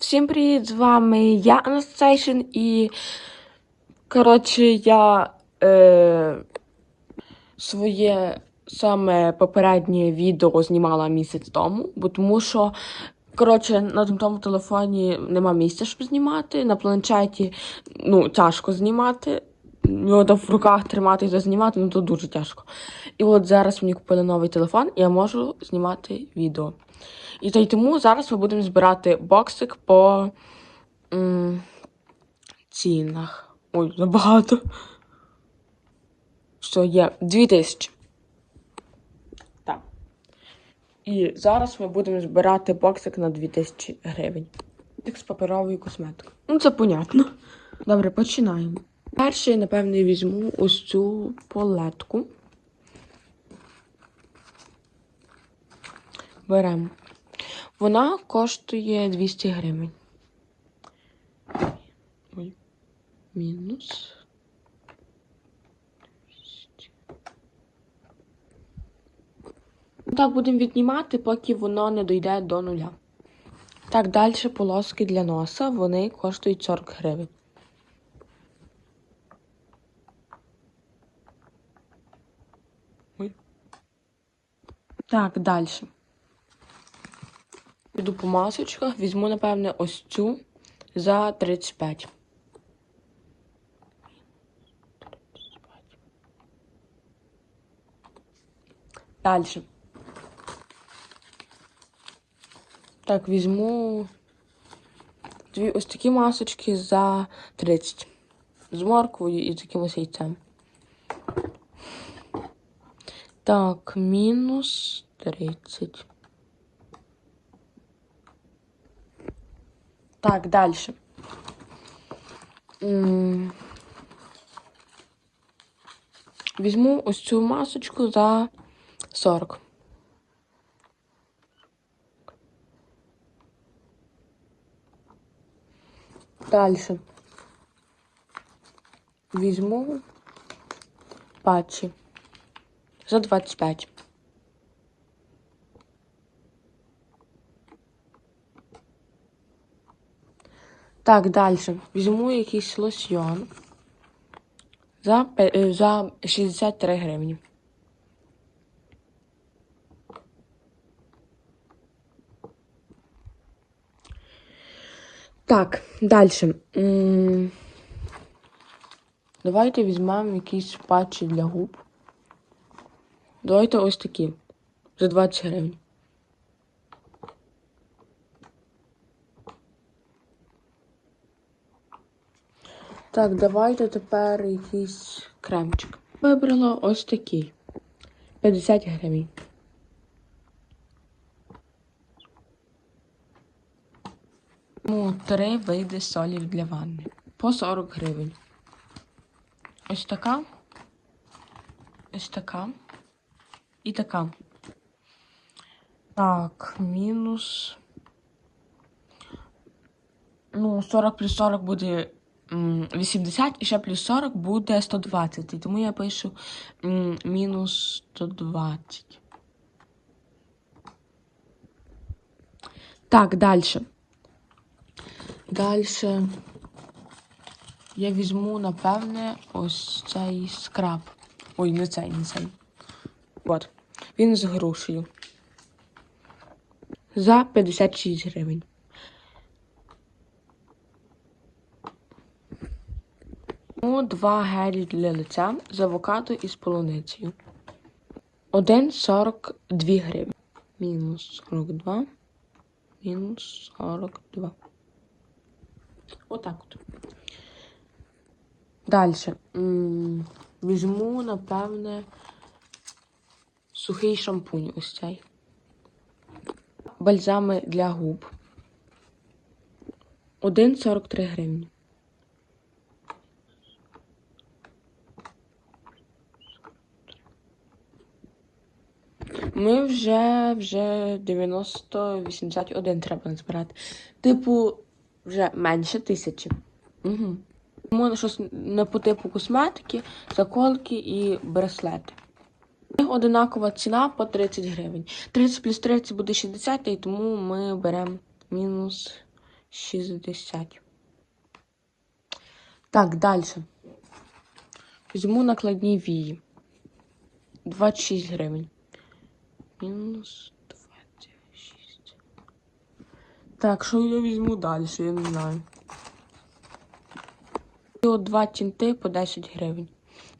Всім привіт! З вами я Анастейшн і коротше я е, своє саме попереднє відео знімала місяць тому, бо тому що коротше на тому телефоні нема місця, щоб знімати. На планшеті ну, тяжко знімати. Його в руках тримати і зазнімати, ну то дуже тяжко. І от зараз мені купили новий телефон, і я можу знімати відео. І та й тому зараз ми будемо збирати боксик по м, цінах. Ой, забагато. Що є? 2000. Так. І зараз ми будемо збирати боксик на 2000 гривень. Так з паперовою косметикою. Ну, це понятно. Добре, починаємо. Перший, напевно, візьму ось цю полетку. Беремо. Вона коштує 200 гривень. Ой, мінус. 200. Так, будемо віднімати, поки воно не дійде до нуля. Так, далі полоски для носа, вони коштують 40 гривень. Так, далі. Піду по масочках, візьму, напевне, ось цю за 35. Далі. Так, візьму дві ось такі масочки за 30. З морквою і з якимось яйцем. Так, мінус 30. Так, далі. Візьму ось цю масочку за 40. Далі. Візьму патчі за 25. Так, далі. Візьму якийсь лосьйон за, е, за 63 гривні. Так, далі. Давайте візьмемо якісь патчі для губ. Давайте ось такі. За 20 гривень. Так, давайте тепер якийсь кремчик. Вибрала ось такий. 50 гривень. Ну, три види солів для ванни. По 40 гривень. Ось така. Ось така. І така. Так, мінус. Ну, 40 плюс 40 буде 80 і ще плюс 40 буде 120. І тому я пишу мінус 120. Так, далі. Далі я візьму, напевне, ось цей скраб. Ой, не цей, не цей. От. Він з грушею. За 56 гривень. Два гелі для лиця з авокадо і з полуницею. Один 42 гривні. Мінус 42. Мінус 42. Отак от. Далі. Візьму, напевне, сухий шампунь ось цей. Бальзами для губ. Один 43 гривні. Ми вже вже 90-81 треба назбирати. Типу, вже менше тисячі. Угу. Можна щось не по типу косметики, заколки і браслети. У них одинакова ціна по 30 гривень. 30 плюс 30 буде 60, і тому ми беремо мінус 60. Так, далі. Візьму накладні вії. 26 гривень. Мінус 26. Так, що я візьму далі? Я не знаю. От два тінти по 10 гривень.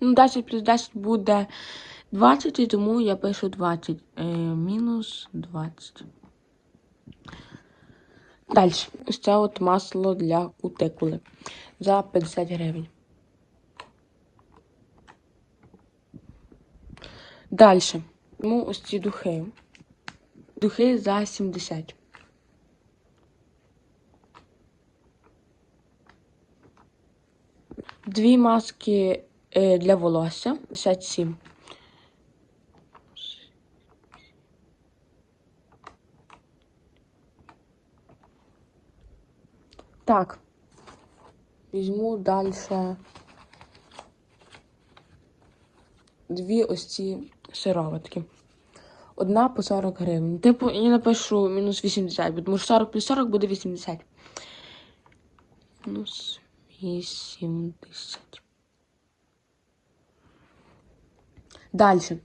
Ну, 10 плюс 10 буде 20, і тому я пишу 20. Е, мінус 20. Далі. Ось це от масло для кутикули за 50 гривень. Далі. Ну, ось ці духи. Духи за 70. Дві маски е, для волосся 57. Так. Візьму далі дві ось ці сироватки. Одна по 40 гривень. Типу, я напишу мінус 80, бо тому що 40 плюс 40 буде 80. Мінус 80. Далі.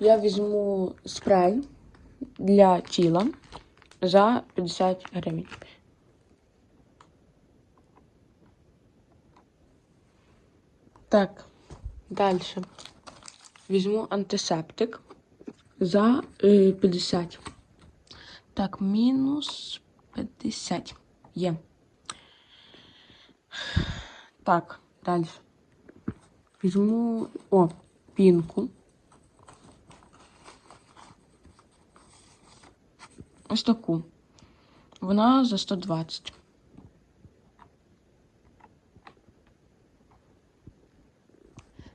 Я візьму спрей для тіла за 50 гривень. Так, далі. Візьму антисептик за е, 50. Так, мінус 50. Є. Так, далі. Візьму о, пінку. Ось таку. Вона за 120.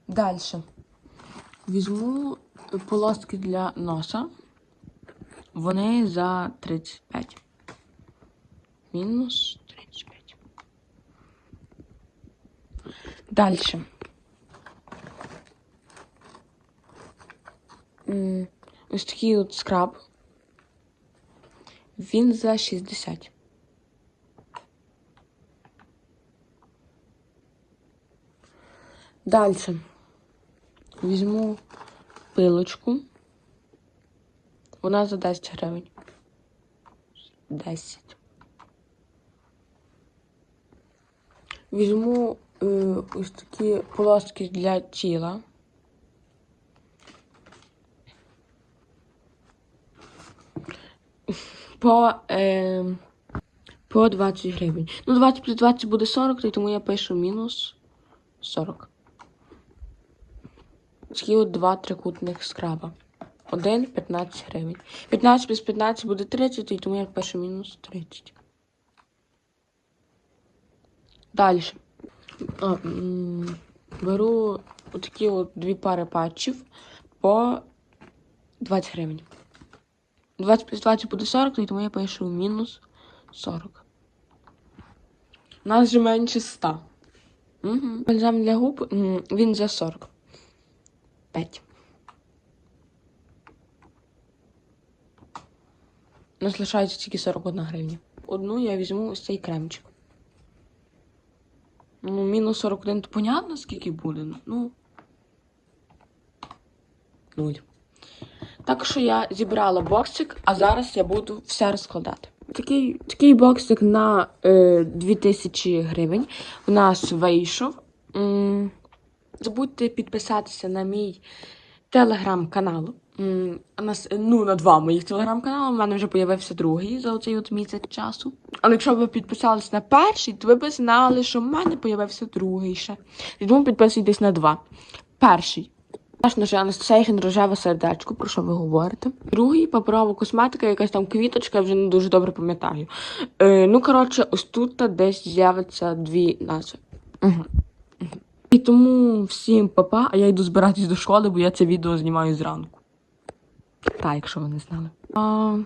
Далі. Візьму полоски для носа. Вони за 35. Мінус 35. Далі. Ось такий от скраб. Він за 60. Далі. Візьму пилочку. Вона за 10 гривень. 10. Візьму е, ось такі полоски для тіла. По, е, по 20 гривень. Ну, 20 плюс 20 буде 40, і тому я пишу мінус 40. Такі от два трикутних скраба. Один 15 гривень. 15 плюс 15 буде 30, і тому я пишу мінус 30. Далі. Беру отакі от дві пари патчів по 20 гривень. 20 плюс 20 буде 40, і тому я пишу мінус 40. У нас же менше 100. Угу. Бальзам для губ він за 40. 5. Нас лишається тільки 41 гривня. Одну я візьму ось цей кремчик. Ну, мінус 41, то понятно, скільки буде. Ну. Нуль. Так що я зібрала боксик, а зараз я буду все розкладати. Такий, такий боксик на е, 2000 гривень у нас вийшов. М, Забудьте підписатися на мій телеграм-канал. Ну, на два моїх телеграм-канали. У мене вже з'явився другий за оцей от місяць часу. Але якщо ви підписались на перший, то ви б знали, що в мене з'явився другий ще. І тому підписуйтесь на два. Перший. Звісно ж, Анастасейшн рожеве сердечко, про що ви говорите. Другий паперова косметика, якась там квіточка, я вже не дуже добре пам'ятаю. Е, ну, коротше, ось тут десь з'явиться дві назви. Угу. І тому всім папа, а я йду збиратись до школи, бо я це відео знімаю зранку. Так, якщо ви не знали. А,